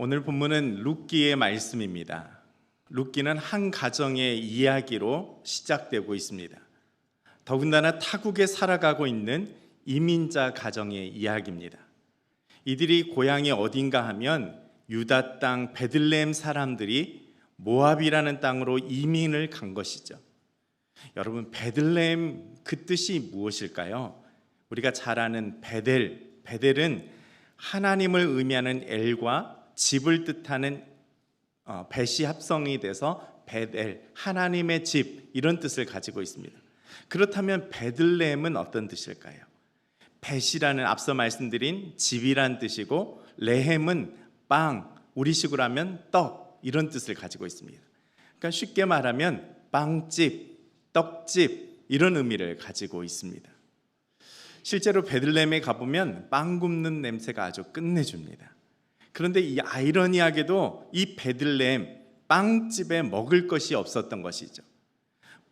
오늘 본문은 룻기의 말씀입니다. 룻기는 한 가정의 이야기로 시작되고 있습니다. 더군다나 타국에 살아가고 있는 이민자 가정의 이야기입니다. 이들이 고향이 어딘가 하면 유다 땅 베들레헴 사람들이 모압이라는 땅으로 이민을 간 것이죠. 여러분 베들레헴 그 뜻이 무엇일까요? 우리가 잘 아는 베델, 베델은 하나님을 의미하는 엘과 집을 뜻하는 어, 벳이 합성이 돼서 베델, 하나님의 집 이런 뜻을 가지고 있습니다. 그렇다면 베들레헴은 어떤 뜻일까요? 벳이라는 앞서 말씀드린 집이란 뜻이고 레헴은 빵, 우리식으로 하면 떡 이런 뜻을 가지고 있습니다. 그러니까 쉽게 말하면 빵집, 떡집 이런 의미를 가지고 있습니다. 실제로 베들레헴에 가보면 빵 굽는 냄새가 아주 끝내줍니다. 그런데 이 아이러니하게도 이 베들레헴 빵집에 먹을 것이 없었던 것이죠.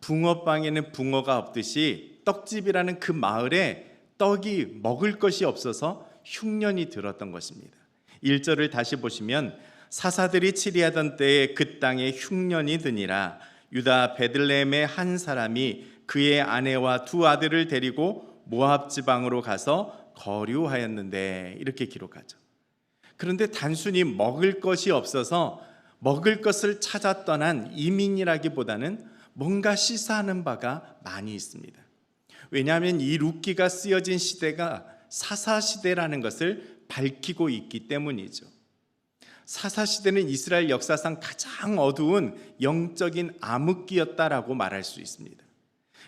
붕어빵에는 붕어가 없듯이 떡집이라는 그 마을에 떡이 먹을 것이 없어서 흉년이 들었던 것입니다. 1절을 다시 보시면 사사들이 치리하던 때에 그 땅에 흉년이 드니라 유다 베들레헴의 한 사람이 그의 아내와 두 아들을 데리고 모압 지방으로 가서 거류하였는데 이렇게 기록하죠. 그런데 단순히 먹을 것이 없어서 먹을 것을 찾아 떠난 이민이라기보다는 뭔가 시사하는 바가 많이 있습니다. 왜냐하면 이 룻기가 쓰여진 시대가 사사 시대라는 것을 밝히고 있기 때문이죠. 사사 시대는 이스라엘 역사상 가장 어두운 영적인 암흑기였다라고 말할 수 있습니다.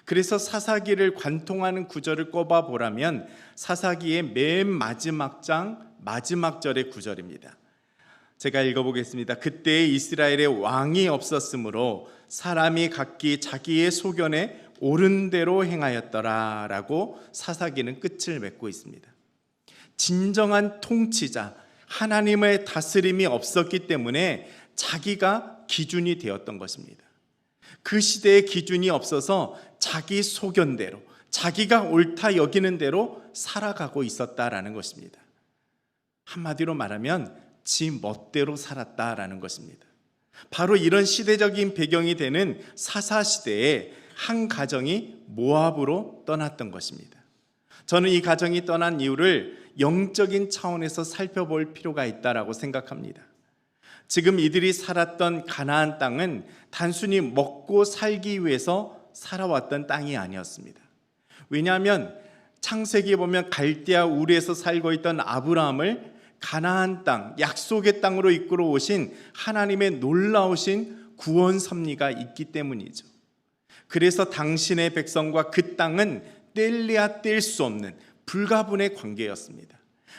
그래서 사사기를 관통하는 구절을 꼽아 보라면 사사기의 맨 마지막 장 마지막 절의 구절입니다. 제가 읽어보겠습니다. 그때 이스라엘의 왕이 없었으므로 사람이 각기 자기의 소견에 옳은 대로 행하였더라라고 사사기는 끝을 맺고 있습니다. 진정한 통치자 하나님의 다스림이 없었기 때문에 자기가 기준이 되었던 것입니다. 그 시대의 기준이 없어서 자기 소견대로 자기가 옳다 여기는 대로 살아가고 있었다라는 것입니다. 한마디로 말하면 지 멋대로 살았다라는 것입니다. 바로 이런 시대적인 배경이 되는 사사 시대에 한 가정이 모압으로 떠났던 것입니다. 저는 이 가정이 떠난 이유를 영적인 차원에서 살펴볼 필요가 있다라고 생각합니다. 지금 이들이 살았던 가나안 땅은 단순히 먹고 살기 위해서 살아왔던 땅이 아니었습니다. 왜냐하면 창세기에 보면 갈대아 우르에서 살고 있던 아브라함을 가나안 땅, 약속의 땅으로 이끌어 오신 하나님의 놀라우신 구원 섭리가 있기 때문이죠. 그래서 당신의 백성과 그 땅은 뗄래야 뗄 수 없는 불가분의 관계였습니다.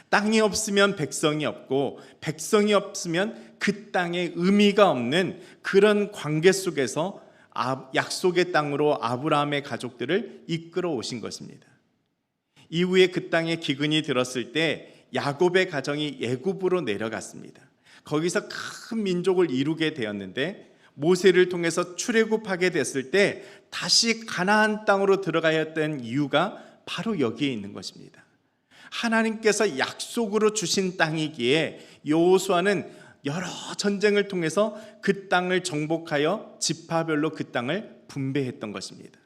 땅이 없으면 백성이 없고 백성이 없으면 그 땅에 의미가 없는 그런 관계 속에서 아, 약속의 땅으로 아브라함의 가족들을 이끌어 오신 것입니다. 이후에 그 땅에 기근이 들었을 때 야곱의 가정이 예굽으로 내려갔습니다. 거기서 큰 민족을 이루게 되었는데 모세를 통해서 출애굽하게 됐을 때 다시 가나안 땅으로 들어가야 했던 이유가 바로 여기에 있는 것입니다. 하나님께서 약속으로 주신 땅이기에 여호수아는 여러 전쟁을 통해서 그 땅을 정복하여 지파별로 그 땅을 분배했던 것입니다.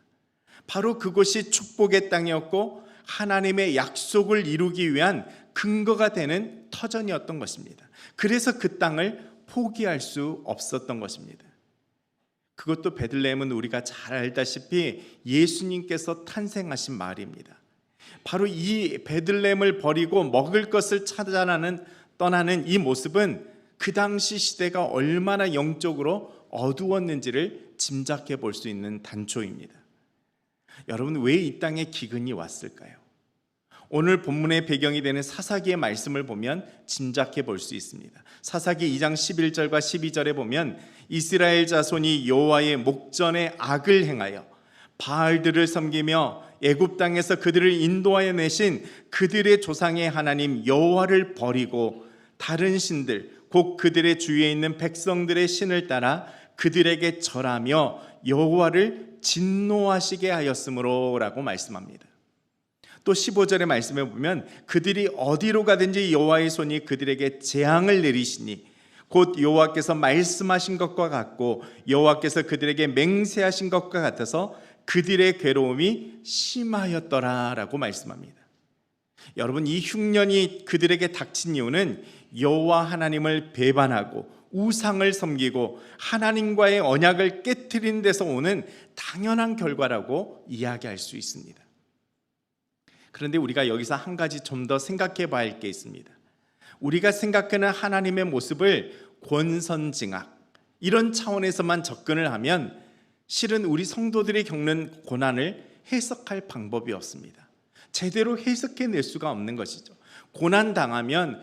바로 그곳이 축복의 땅이었고 하나님의 약속을 이루기 위한 근거가 되는 터전이었던 것입니다. 그래서 그 땅을 포기할 수 없었던 것입니다. 그것도 베들레헴은 우리가 잘 알다시피 예수님께서 탄생하신 마을입니다. 바로 이 베들레헴을 버리고 먹을 것을 찾아나는 떠나는 이 모습은 그 당시 시대가 얼마나 영적으로 어두웠는지를 짐작해 볼 수 있는 단초입니다. 여러분 왜 이 땅에 기근이 왔을까요? 오늘 본문의 배경이 되는 사사기의 말씀을 보면 짐작해 볼 수 있습니다. 사사기 2장 11절과 12절에 보면 이스라엘 자손이 여호와의 목전에 악을 행하여 바알들을 섬기며 애굽 땅에서 그들을 인도하여 내신 그들의 조상의 하나님 여호와를 버리고 다른 신들 곧 그들의 주위에 있는 백성들의 신을 따라 그들에게 절하며 여호와를 진노하시게 하였으므로라고 말씀합니다. 또 15절의 말씀에 보면 그들이 어디로 가든지 여호와의 손이 그들에게 재앙을 내리시니 곧 여호와께서 말씀하신 것과 같고 여호와께서 그들에게 맹세하신 것과 같아서 그들의 괴로움이 심하였더라라고 말씀합니다. 여러분 이 흉년이 그들에게 닥친 이유는 여호와 하나님을 배반하고 우상을 섬기고 하나님과의 언약을 깨뜨린 데서 오는 당연한 결과라고 이야기할 수 있습니다. 그런데 우리가 여기서 한 가지 좀 더 생각해 봐야 할 게 있습니다. 우리가 생각하는 하나님의 모습을 권선징악 이런 차원에서만 접근을 하면 실은 우리 성도들이 겪는 고난을 해석할 방법이 없습니다. 제대로 해석해 낼 수가 없는 것이죠. 고난 당하면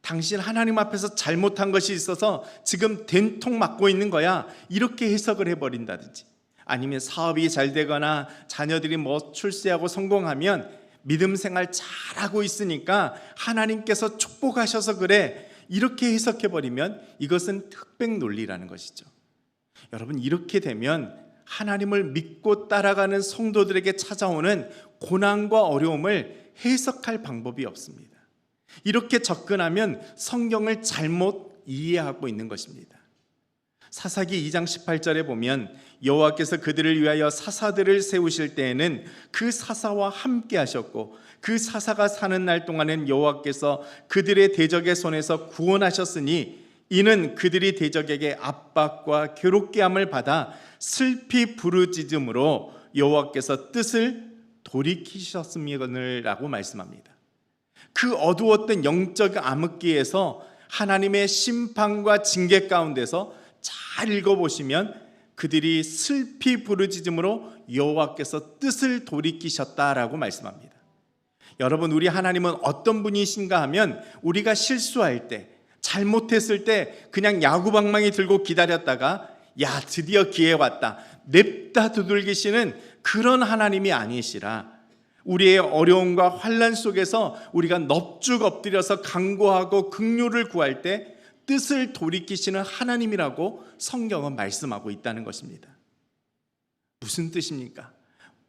당신 하나님 앞에서 잘못한 것이 있어서 지금 된통 맞고 있는 거야. 이렇게 해석을 해버린다든지 아니면 사업이 잘 되거나 자녀들이 뭐 출세하고 성공하면 믿음 생활 잘하고 있으니까 하나님께서 축복하셔서 그래. 이렇게 해석해 버리면 이것은 흑백 논리라는 것이죠. 여러분 이렇게 되면 하나님을 믿고 따라가는 성도들에게 찾아오는 고난과 어려움을 해석할 방법이 없습니다. 이렇게 접근하면 성경을 잘못 이해하고 있는 것입니다. 사사기 2장 18절에 보면 여호와께서 그들을 위하여 사사들을 세우실 때에는 그 사사와 함께 하셨고 그 사사가 사는 날 동안엔 여호와께서 그들의 대적의 손에서 구원하셨으니 이는 그들이 대적에게 압박과 괴롭게 함을 받아 슬피 부르짖음으로 여호와께서 뜻을 돌이키셨음이라고 말씀합니다. 그 어두웠던 영적 암흑기에서 하나님의 심판과 징계 가운데서 잘 읽어보시면 그들이 슬피 부르짖음으로 여호와께서 뜻을 돌이키셨다라고 말씀합니다. 여러분 우리 하나님은 어떤 분이신가 하면 우리가 실수할 때 잘못했을 때 그냥 야구방망이 들고 기다렸다가 야 드디어 기회 왔다 냅다 두들기시는 그런 하나님이 아니시라 우리의 어려움과 환란 속에서 우리가 넙죽 엎드려서 간구하고 긍휼을 구할 때 뜻을 돌이키시는 하나님이라고 성경은 말씀하고 있다는 것입니다. 무슨 뜻입니까?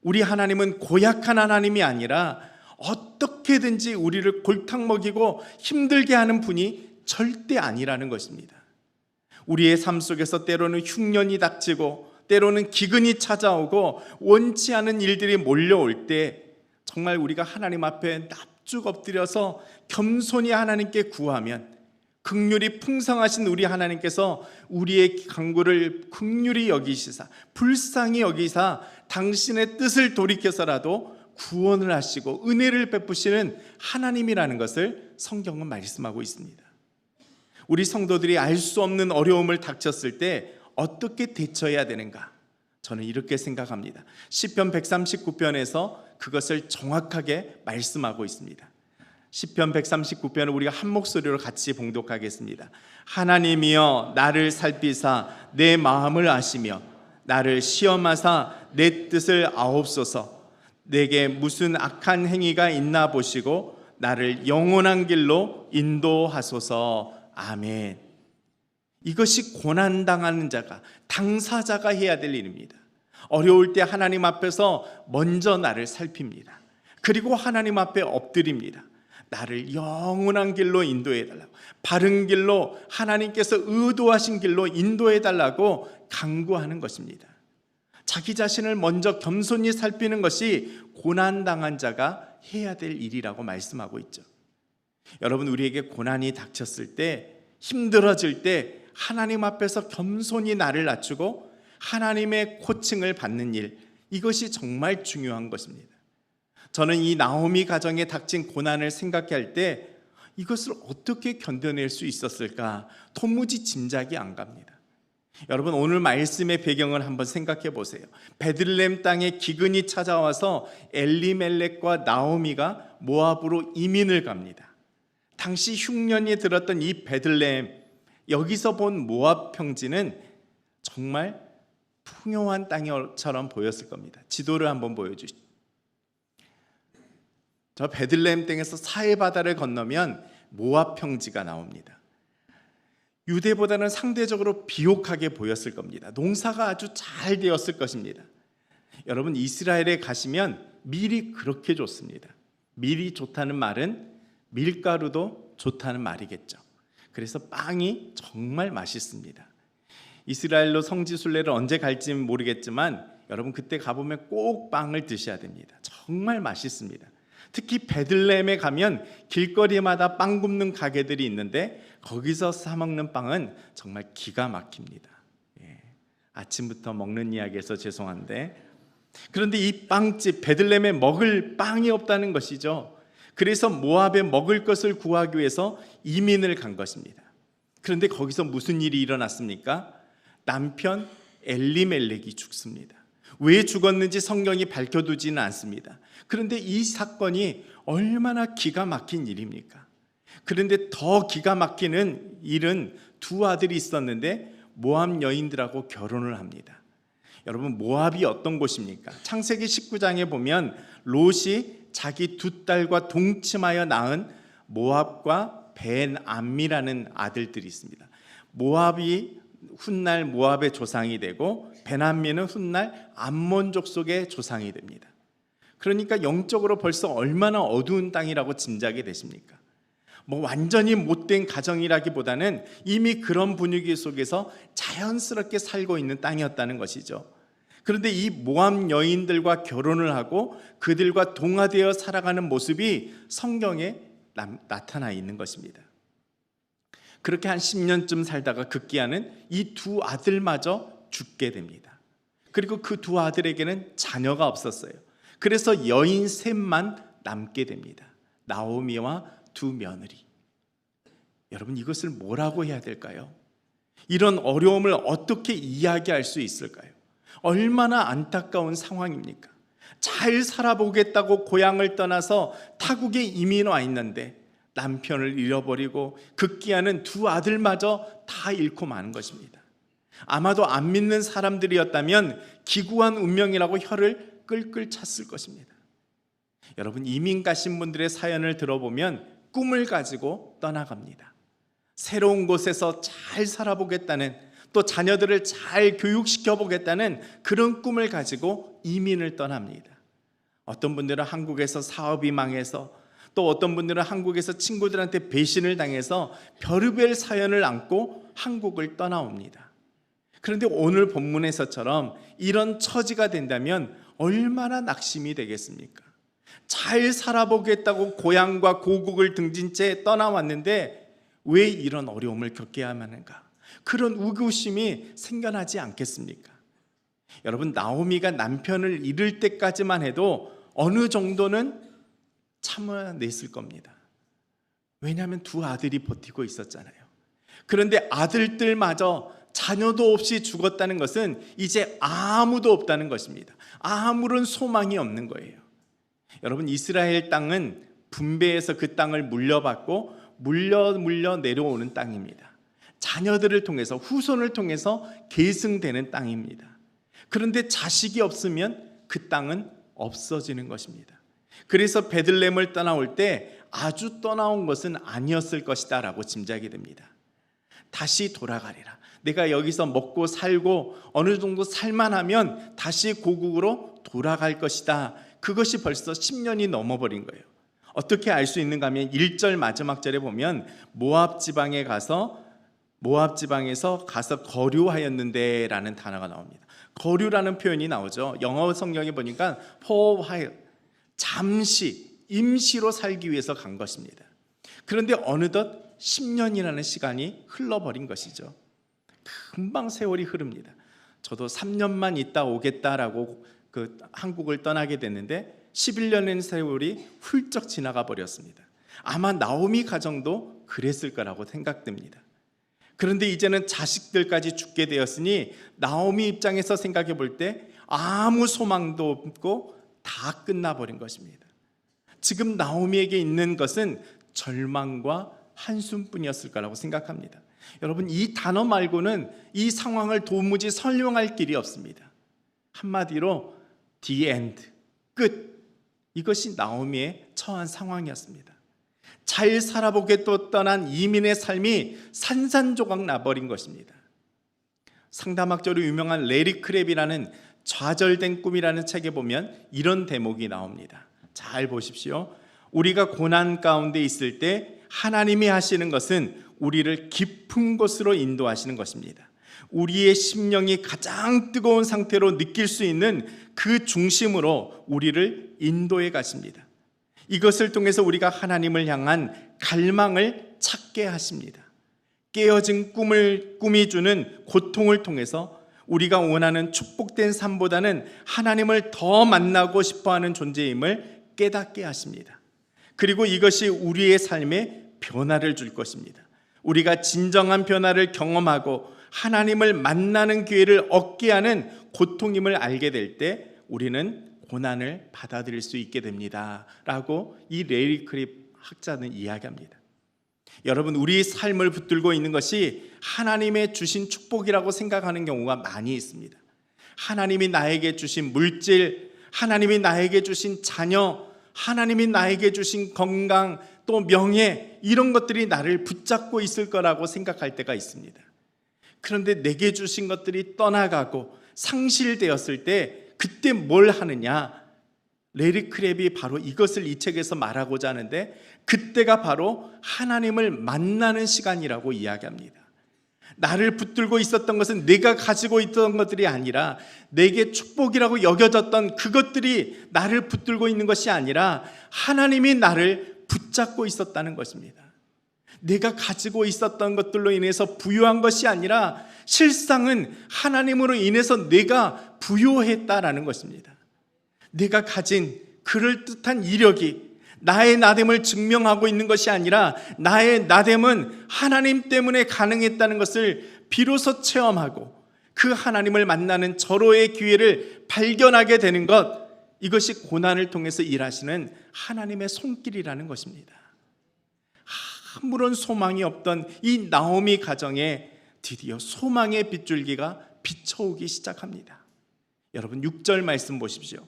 우리 하나님은 고약한 하나님이 아니라 어떻게든지 우리를 골탕 먹이고 힘들게 하는 분이 절대 아니라는 것입니다. 우리의 삶 속에서 때로는 흉년이 닥치고 때로는 기근이 찾아오고 원치 않은 일들이 몰려올 때 정말 우리가 하나님 앞에 납죽 엎드려서 겸손히 하나님께 구하면 극률이 풍성하신 우리 하나님께서 우리의 간구를 극률이 여기시사 불쌍히 여기사 당신의 뜻을 돌이켜서라도 구원을 하시고 은혜를 베푸시는 하나님이라는 것을 성경은 말씀하고 있습니다. 우리 성도들이 알 수 없는 어려움을 닥쳤을 때 어떻게 대처해야 되는가? 저는 이렇게 생각합니다. 시편 139편에서 그것을 정확하게 말씀하고 있습니다. 시편 139편을 우리가 한 목소리로 같이 봉독하겠습니다. 하나님이여 나를 살피사 내 마음을 아시며 나를 시험하사 내 뜻을 아옵소서. 내게 무슨 악한 행위가 있나 보시고 나를 영원한 길로 인도하소서. 아멘. 이것이 고난 당하는 자가 당사자가 해야 될 일입니다. 어려울 때 하나님 앞에서 먼저 나를 살핍니다. 그리고 하나님 앞에 엎드립니다. 나를 영원한 길로 인도해 달라고 바른 길로 하나님께서 의도하신 길로 인도해 달라고 강구하는 것입니다. 자기 자신을 먼저 겸손히 살피는 것이 고난 당한 자가 해야 될 일이라고 말씀하고 있죠. 여러분 우리에게 고난이 닥쳤을 때 힘들어질 때 하나님 앞에서 겸손히 나를 낮추고 하나님의 코칭을 받는 일 이것이 정말 중요한 것입니다. 저는 이 나오미 가정에 닥친 고난을 생각할 때 이것을 어떻게 견뎌낼 수 있었을까 도무지 짐작이 안 갑니다. 여러분 오늘 말씀의 배경을 한번 생각해 보세요. 베들렘 땅에 기근이 찾아와서 엘리멜렉과 나오미가 모압으로 이민을 갑니다. 당시 흉년이 들었던 이 베들렘 여기서 본 모압 평지는 정말 풍요한 땅처럼 보였을 겁니다. 지도를 한번 보여주시죠. 저 베들레헴 땅에서 사해 바다를 건너면 모압 평지가 나옵니다. 유대보다는 상대적으로 비옥하게 보였을 겁니다. 농사가 아주 잘 되었을 것입니다. 여러분 이스라엘에 가시면 밀이 그렇게 좋습니다. 밀이 좋다는 말은 밀가루도 좋다는 말이겠죠. 그래서 빵이 정말 맛있습니다. 이스라엘로 성지 순례를 언제 갈지 모르겠지만 여러분 그때 가보면 꼭 빵을 드셔야 됩니다. 정말 맛있습니다. 특히 베들레헴에 가면 길거리마다 빵 굽는 가게들이 있는데 거기서 사 먹는 빵은 정말 기가 막힙니다. 예. 아침부터 먹는 이야기에서 죄송한데 그런데 이 빵집 베들레헴에 먹을 빵이 없다는 것이죠. 그래서 모압에 먹을 것을 구하기 위해서 이민을 간 것입니다. 그런데 거기서 무슨 일이 일어났습니까? 남편 엘리멜렉이 죽습니다. 왜 죽었는지 성경이 밝혀두지는 않습니다. 그런데 이 사건이 얼마나 기가 막힌 일입니까? 그런데 더 기가 막히는 일은 두 아들이 있었는데 모압 여인들하고 결혼을 합니다. 여러분 모압이 어떤 곳입니까? 창세기 19장에 보면 롯이 자기 두 딸과 동침하여 낳은 모압과 벤암미라는 아들들이 있습니다. 모압이 훗날 모압의 조상이 되고 베남미는 훗날 암몬족 속의 조상이 됩니다. 그러니까 영적으로 벌써 얼마나 어두운 땅이라고 짐작이 되십니까? 뭐 완전히 못된 가정이라기보다는 이미 그런 분위기 속에서 자연스럽게 살고 있는 땅이었다는 것이죠. 그런데 이 모함 여인들과 결혼을 하고 그들과 동화되어 살아가는 모습이 성경에 나, 나타나 있는 것입니다. 그렇게 한 10년쯤 살다가 급기야는 이 두 아들마저 죽게 됩니다. 그리고 그 두 아들에게는 자녀가 없었어요. 그래서 여인 셋만 남게 됩니다. 나오미와 두 며느리. 여러분 이것을 뭐라고 해야 될까요? 이런 어려움을 어떻게 이야기할 수 있을까요? 얼마나 안타까운 상황입니까? 잘 살아보겠다고 고향을 떠나서 타국에 이민 와 있는데 남편을 잃어버리고 극기하는 두 아들마저 다 잃고 마는 것입니다. 아마도 안 믿는 사람들이었다면 기구한 운명이라고 혀를 끌끌 찼을 것입니다. 여러분 이민 가신 분들의 사연을 들어보면 꿈을 가지고 떠나갑니다. 새로운 곳에서 잘 살아보겠다는 또 자녀들을 잘 교육시켜 보겠다는 그런 꿈을 가지고 이민을 떠납니다. 어떤 분들은 한국에서 사업이 망해서 또 어떤 분들은 한국에서 친구들한테 배신을 당해서 별의별 사연을 안고 한국을 떠나옵니다. 그런데 오늘 본문에서처럼 이런 처지가 된다면 얼마나 낙심이 되겠습니까? 잘 살아보겠다고 고향과 고국을 등진 채 떠나왔는데 왜 이런 어려움을 겪게 하는가? 그런 우교심이 생겨나지 않겠습니까? 여러분 나오미가 남편을 잃을 때까지만 해도 어느 정도는 참아냈을 겁니다. 왜냐하면 두 아들이 버티고 있었잖아요. 그런데 아들들마저 자녀도 없이 죽었다는 것은 이제 아무도 없다는 것입니다. 아무런 소망이 없는 거예요. 여러분 이스라엘 땅은 분배해서 그 땅을 물려받고 물려 물려 내려오는 땅입니다. 자녀들을 통해서 후손을 통해서 계승되는 땅입니다. 그런데 자식이 없으면 그 땅은 없어지는 것입니다. 그래서 베들렘을 떠나올 때 아주 떠나온 것은 아니었을 것이다라고 짐작이 됩니다. 다시 돌아가리라. 내가 여기서 먹고 살고 어느 정도 살만하면 다시 고국으로 돌아갈 것이다. 그것이 벌써 10년이 넘어버린 거예요. 어떻게 알 수 있는가 하면 1절 마지막 절에 보면 모압 지방에 가서 모압 지방에서 가서 거류하였는데라는 단어가 나옵니다. 거류라는 표현이 나오죠. 영어 성경에 보니까 for while 잠시 임시로 살기 위해서 간 것입니다. 그런데 어느덧 10년이라는 시간이 흘러버린 것이죠. 금방 세월이 흐릅니다. 저도 3년만 있다 오겠다라고 그 한국을 떠나게 됐는데 11년의 세월이 훌쩍 지나가 버렸습니다. 아마 나오미 가정도 그랬을 거라고 생각됩니다. 그런데 이제는 자식들까지 죽게 되었으니 나오미 입장에서 생각해 볼 때 아무 소망도 없고 다 끝나버린 것입니다. 지금 나오미에게 있는 것은 절망과 한숨뿐이었을 거라고 생각합니다. 여러분 이 단어 말고는 이 상황을 도무지 설명할 길이 없습니다. 한마디로 the end 끝 이것이 나오미의 처한 상황이었습니다. 잘 살아보겠다 떠난 이민의 삶이 산산조각 나버린 것입니다. 상담학자로 유명한 레리 크랩이라는 좌절된 꿈이라는 책에 보면 이런 대목이 나옵니다. 잘 보십시오. 우리가 고난 가운데 있을 때 하나님이 하시는 것은 우리를 깊은 곳으로 인도하시는 것입니다. 우리의 심령이 가장 뜨거운 상태로 느낄 수 있는 그 중심으로 우리를 인도해 가십니다. 이것을 통해서 우리가 하나님을 향한 갈망을 찾게 하십니다. 깨어진 꿈을 꿈이 주는 고통을 통해서 우리가 원하는 축복된 삶보다는 하나님을 더 만나고 싶어 하는 존재임을 깨닫게 하십니다. 그리고 이것이 우리의 삶에 변화를 줄 것입니다. 우리가 진정한 변화를 경험하고 하나님을 만나는 기회를 얻게 하는 고통임을 알게 될 때 우리는 고난을 받아들일 수 있게 됩니다. 라고 이 레리 크립 학자는 이야기합니다. 여러분, 우리 삶을 붙들고 있는 것이 하나님의 주신 축복이라고 생각하는 경우가 많이 있습니다. 하나님이 나에게 주신 물질, 하나님이 나에게 주신 자녀, 하나님이 나에게 주신 건강, 또 명예, 이런 것들이 나를 붙잡고 있을 거라고 생각할 때가 있습니다. 그런데 내게 주신 것들이 떠나가고 상실되었을 때 그때 뭘 하느냐? 레리 크랩이 바로 이것을 이 책에서 말하고자 하는데 그때가 바로 하나님을 만나는 시간이라고 이야기합니다. 나를 붙들고 있었던 것은 내가 가지고 있던 것들이 아니라 내게 축복이라고 여겨졌던 그것들이 나를 붙들고 있는 것이 아니라 하나님이 나를 붙잡고 있었다는 것입니다. 내가 가지고 있었던 것들로 인해서 부유한 것이 아니라 실상은 하나님으로 인해서 내가 부유했다라는 것입니다. 내가 가진 그럴듯한 이력이 나의 나됨을 증명하고 있는 것이 아니라 나의 나됨은 하나님 때문에 가능했다는 것을 비로소 체험하고 그 하나님을 만나는 절호의 기회를 발견하게 되는 것 이것이 고난을 통해서 일하시는 하나님의 손길이라는 것입니다. 아무런 소망이 없던 이 나오미 가정에 드디어 소망의 빗줄기가 비춰오기 시작합니다. 여러분 6절 말씀 보십시오.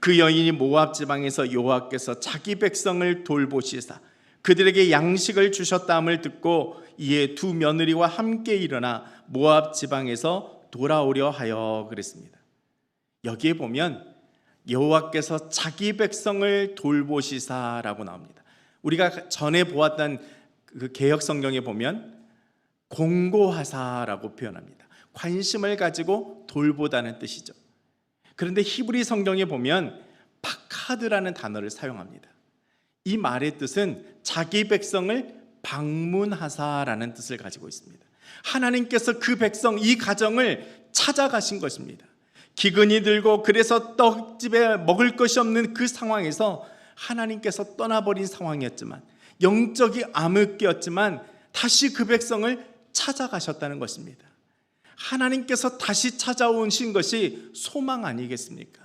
그 여인이 모압 지방에서 여호와께서 자기 백성을 돌보시사 그들에게 양식을 주셨다함을 듣고 이에 두 며느리와 함께 일어나 모압 지방에서 돌아오려 하여 그랬습니다. 여기에 보면 여호와께서 자기 백성을 돌보시사라고 나옵니다. 우리가 전에 보았던 그 개혁 성경에 보면 공고하사라고 표현합니다. 관심을 가지고 돌보다는 뜻이죠. 그런데 히브리 성경에 보면 파카드라는 단어를 사용합니다. 이 말의 뜻은 자기 백성을 방문하사라는 뜻을 가지고 있습니다. 하나님께서 그 백성, 이 가정을 찾아가신 것입니다. 기근이 들고 그래서 떡집에 먹을 것이 없는 그 상황에서 하나님께서 떠나버린 상황이었지만 영적이 암흑기였지만 다시 그 백성을 찾아가셨다는 것입니다. 하나님께서 다시 찾아오신 것이 소망 아니겠습니까?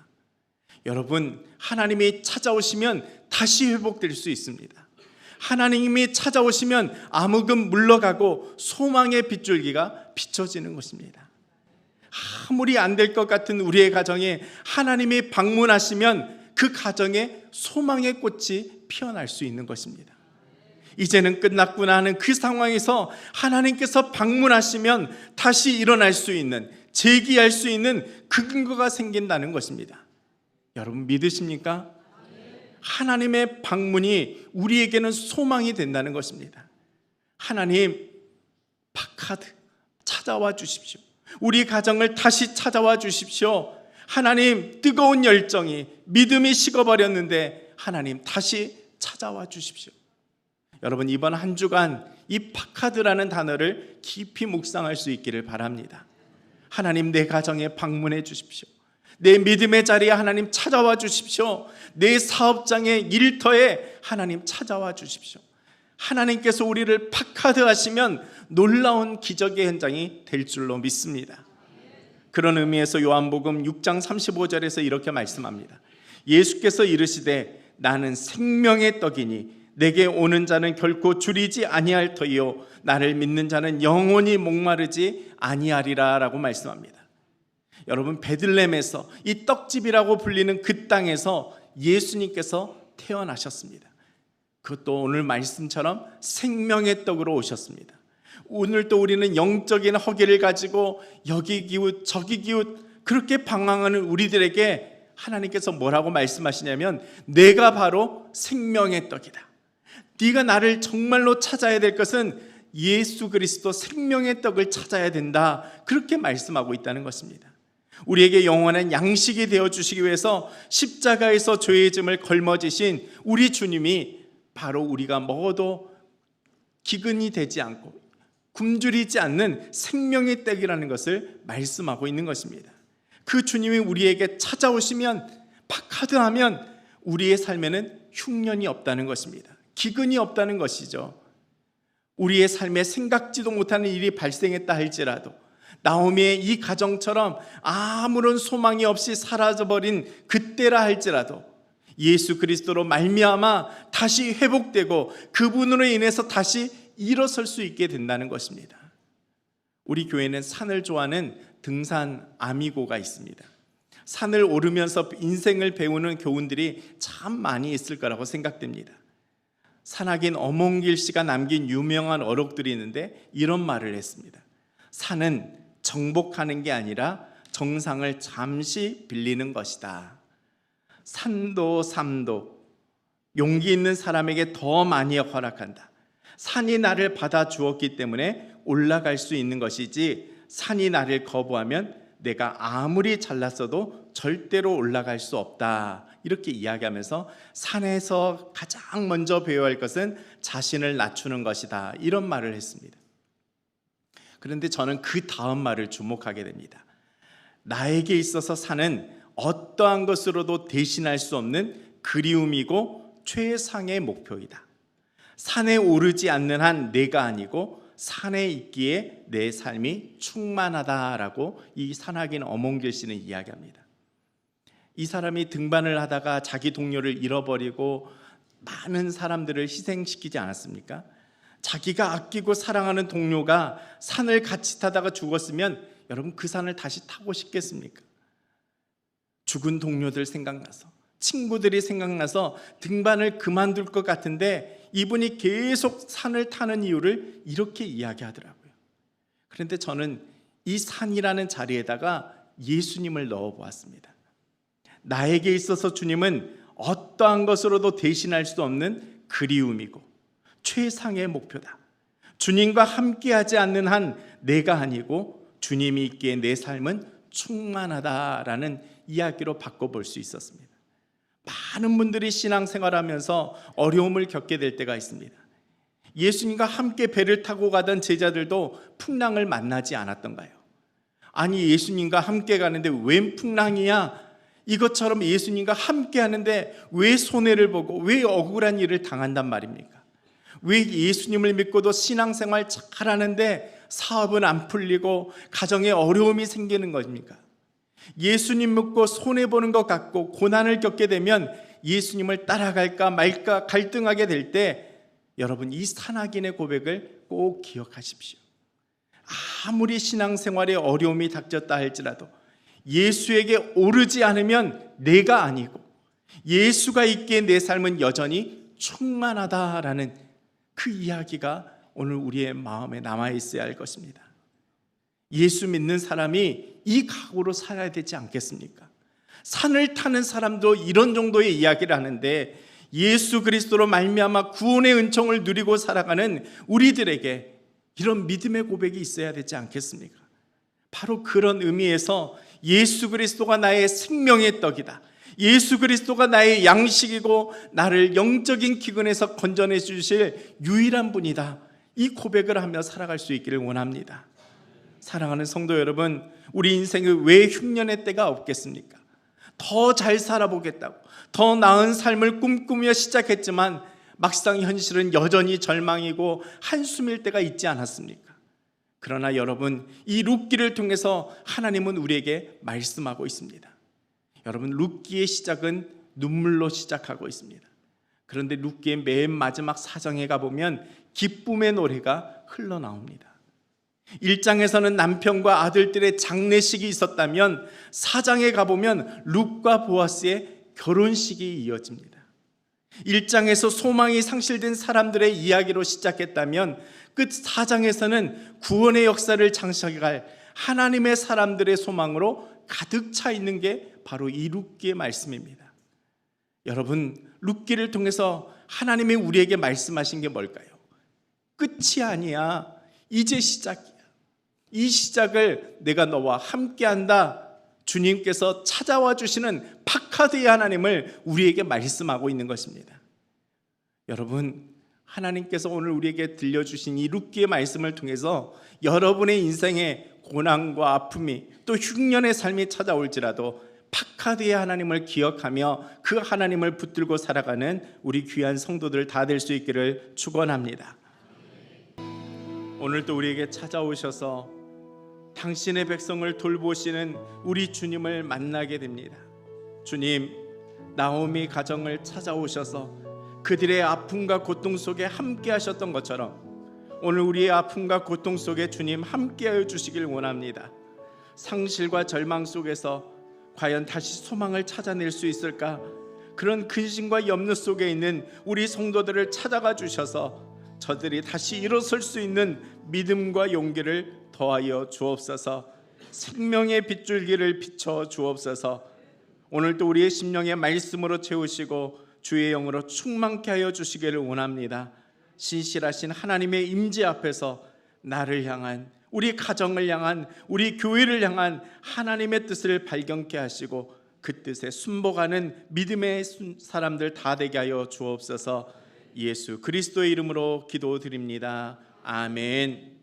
여러분, 하나님이 찾아오시면 다시 회복될 수 있습니다. 하나님이 찾아오시면 암흑은 물러가고 소망의 빗줄기가 비춰지는 것입니다. 아무리 안 될 것 같은 우리의 가정에 하나님이 방문하시면 그 가정에 소망의 꽃이 피어날 수 있는 것입니다. 이제는 끝났구나 하는 그 상황에서 하나님께서 방문하시면 다시 일어날 수 있는 재기할 수 있는 그 근거가 생긴다는 것입니다. 여러분 믿으십니까? 하나님의 방문이 우리에게는 소망이 된다는 것입니다. 하나님 파카드 찾아와 주십시오. 우리 가정을 다시 찾아와 주십시오. 하나님 뜨거운 열정이 믿음이 식어버렸는데 하나님 다시 찾아와 주십시오. 여러분 이번 한 주간 이 파카드라는 단어를 깊이 묵상할 수 있기를 바랍니다. 하나님 내 가정에 방문해 주십시오. 내 믿음의 자리에 하나님 찾아와 주십시오. 내 사업장의 일터에 하나님 찾아와 주십시오. 하나님께서 우리를 파카드 하시면 놀라운 기적의 현장이 될 줄로 믿습니다. 그런 의미에서 요한복음 6장 35절에서 이렇게 말씀합니다. 예수께서 이르시되 나는 생명의 떡이니 내게 오는 자는 결코 줄이지 아니할 터이요 나를 믿는 자는 영원히 목마르지 아니하리라라고 말씀합니다. 여러분 베들렘에서 이 떡집이라고 불리는 그 땅에서 예수님께서 태어나셨습니다. 그것도 오늘 말씀처럼 생명의 떡으로 오셨습니다. 오늘 또 우리는 영적인 허기를 가지고 여기 기웃 저기 기웃 그렇게 방황하는 우리들에게 하나님께서 뭐라고 말씀하시냐면 내가 바로 생명의 떡이다. 네가 나를 정말로 찾아야 될 것은 예수 그리스도 생명의 떡을 찾아야 된다. 그렇게 말씀하고 있다는 것입니다. 우리에게 영원한 양식이 되어 주시기 위해서 십자가에서 죄의 짐을 걸머지신 우리 주님이 바로 우리가 먹어도 기근이 되지 않고 굶주리지 않는 생명의 떡이라는 것을 말씀하고 있는 것입니다. 그 주님이 우리에게 찾아오시면 박하드하면 우리의 삶에는 흉년이 없다는 것입니다. 기근이 없다는 것이죠. 우리의 삶에 생각지도 못하는 일이 발생했다 할지라도 나오미의 이 가정처럼 아무런 소망이 없이 사라져버린 그때라 할지라도 예수 그리스도로 말미암아 다시 회복되고 그분으로 인해서 다시 일어설 수 있게 된다는 것입니다. 우리 교회는 산을 좋아하는 등산 아미고가 있습니다. 산을 오르면서 인생을 배우는 교훈들이 참 많이 있을 거라고 생각됩니다. 산악인 어몽길 씨가 남긴 유명한 어록들이 있는데 이런 말을 했습니다. 산은 정복하는 게 아니라 정상을 잠시 빌리는 것이다. 산도 삼도 용기 있는 사람에게 더 많이 허락한다. 산이 나를 받아 주었기 때문에 올라갈 수 있는 것이지 산이 나를 거부하면 내가 아무리 잘났어도 절대로 올라갈 수 없다. 이렇게 이야기하면서 산에서 가장 먼저 배워야 할 것은 자신을 낮추는 것이다. 이런 말을 했습니다. 그런데 저는 그 다음 말을 주목하게 됩니다. 나에게 있어서 산은 어떠한 것으로도 대신할 수 없는 그리움이고 최상의 목표이다. 산에 오르지 않는 한 내가 아니고 산에 있기에 내 삶이 충만하다라고 이 산악인 어몽길 씨는 이야기합니다. 이 사람이 등반을 하다가 자기 동료를 잃어버리고 많은 사람들을 희생시키지 않았습니까? 자기가 아끼고 사랑하는 동료가 산을 같이 타다가 죽었으면 여러분 그 산을 다시 타고 싶겠습니까? 죽은 동료들 생각나서 친구들이 생각나서 등반을 그만둘 것 같은데 이분이 계속 산을 타는 이유를 이렇게 이야기하더라고요. 그런데 저는 이 산이라는 자리에다가 예수님을 넣어 보았습니다. 나에게 있어서 주님은 어떠한 것으로도 대신할 수 없는 그리움이고 최상의 목표다. 주님과 함께하지 않는 한 내가 아니고 주님이 있기에 내 삶은 충만하다라는 이야기로 바꿔볼 수 있었습니다. 많은 분들이 신앙생활하면서 어려움을 겪게 될 때가 있습니다. 예수님과 함께 배를 타고 가던 제자들도 풍랑을 만나지 않았던가요? 아니 예수님과 함께 가는데 웬 풍랑이야? 이것처럼 예수님과 함께 하는데 왜 손해를 보고 왜 억울한 일을 당한단 말입니까? 왜 예수님을 믿고도 신앙생활 잘하는데 사업은 안 풀리고 가정에 어려움이 생기는 것입니까? 예수님 믿고 손해 보는 것 같고 고난을 겪게 되면 예수님을 따라갈까 말까 갈등하게 될 때 여러분 이 산악인의 고백을 꼭 기억하십시오. 아무리 신앙생활에 어려움이 닥쳤다 할지라도 예수에게 오르지 않으면 내가 아니고 예수가 있기에 내 삶은 여전히 충만하다라는 그 이야기가 오늘 우리의 마음에 남아 있어야 할 것입니다. 예수 믿는 사람이 이 각오로 살아야 되지 않겠습니까? 산을 타는 사람도 이런 정도의 이야기를 하는데 예수 그리스도로 말미암아 구원의 은총을 누리고 살아가는 우리들에게 이런 믿음의 고백이 있어야 되지 않겠습니까? 바로 그런 의미에서 예수 그리스도가 나의 생명의 떡이다. 예수 그리스도가 나의 양식이고 나를 영적인 기근에서 건져내 주실 유일한 분이다. 이 고백을 하며 살아갈 수 있기를 원합니다. 사랑하는 성도 여러분, 우리 인생에 왜 흉년의 때가 없겠습니까? 더 잘 살아보겠다고, 더 나은 삶을 꿈꾸며 시작했지만 막상 현실은 여전히 절망이고 한숨일 때가 있지 않았습니까? 그러나 여러분, 이 룻기를 통해서 하나님은 우리에게 말씀하고 있습니다. 여러분, 룻기의 시작은 눈물로 시작하고 있습니다. 그런데 룻기의 맨 마지막 사정에 가보면 기쁨의 노래가 흘러나옵니다. 1장에서는 남편과 아들들의 장례식이 있었다면 4장에 가보면 룩과 보아스의 결혼식이 이어집니다. 1장에서 소망이 상실된 사람들의 이야기로 시작했다면 끝 4장에서는 구원의 역사를 장식할 하나님의 사람들의 소망으로 가득 차 있는 게 바로 이 룩기의 말씀입니다. 여러분 룻기를 통해서 하나님이 우리에게 말씀하신 게 뭘까요? 끝이 아니야. 이제 시작이야. 이 시작을 내가 너와 함께한다. 주님께서 찾아와 주시는 파카드의 하나님을 우리에게 말씀하고 있는 것입니다. 여러분, 하나님께서 오늘 우리에게 들려주신 이 룻기의 말씀을 통해서 여러분의 인생에 고난과 아픔이 또 흉년의 삶이 찾아올지라도 파카드의 하나님을 기억하며 그 하나님을 붙들고 살아가는 우리 귀한 성도들 다 될 수 있기를 축원합니다. 오늘도 우리에게 찾아오셔서 당신의 백성을 돌보시는 우리 주님을 만나게 됩니다. 주님, 나오미 가정을 찾아오셔서 그들의 아픔과 고통 속에 함께 하셨던 것처럼 오늘 우리의 아픔과 고통 속에 주님 함께하여 주시길 원합니다. 상실과 절망 속에서 과연 다시 소망을 찾아낼 수 있을까? 그런 근심과 염려 속에 있는 우리 성도들을 찾아가 주셔서 저들이 다시 일어설 수 있는 믿음과 용기를 더하여 주옵소서. 생명의 빗줄기를 비춰 주옵소서. 오늘도 우리의 심령의 말씀으로 채우시고 주의 영으로 충만케 하여 주시기를 원합니다. 신실하신 하나님의 임재 앞에서 나를 향한 우리 가정을 향한 우리 교회를 향한 하나님의 뜻을 발견케 하시고 그 뜻에 순복하는 믿음의 순- 사람들 다 되게 하여 주옵소서. 예수 그리스도의 이름으로 기도드립니다. 아멘.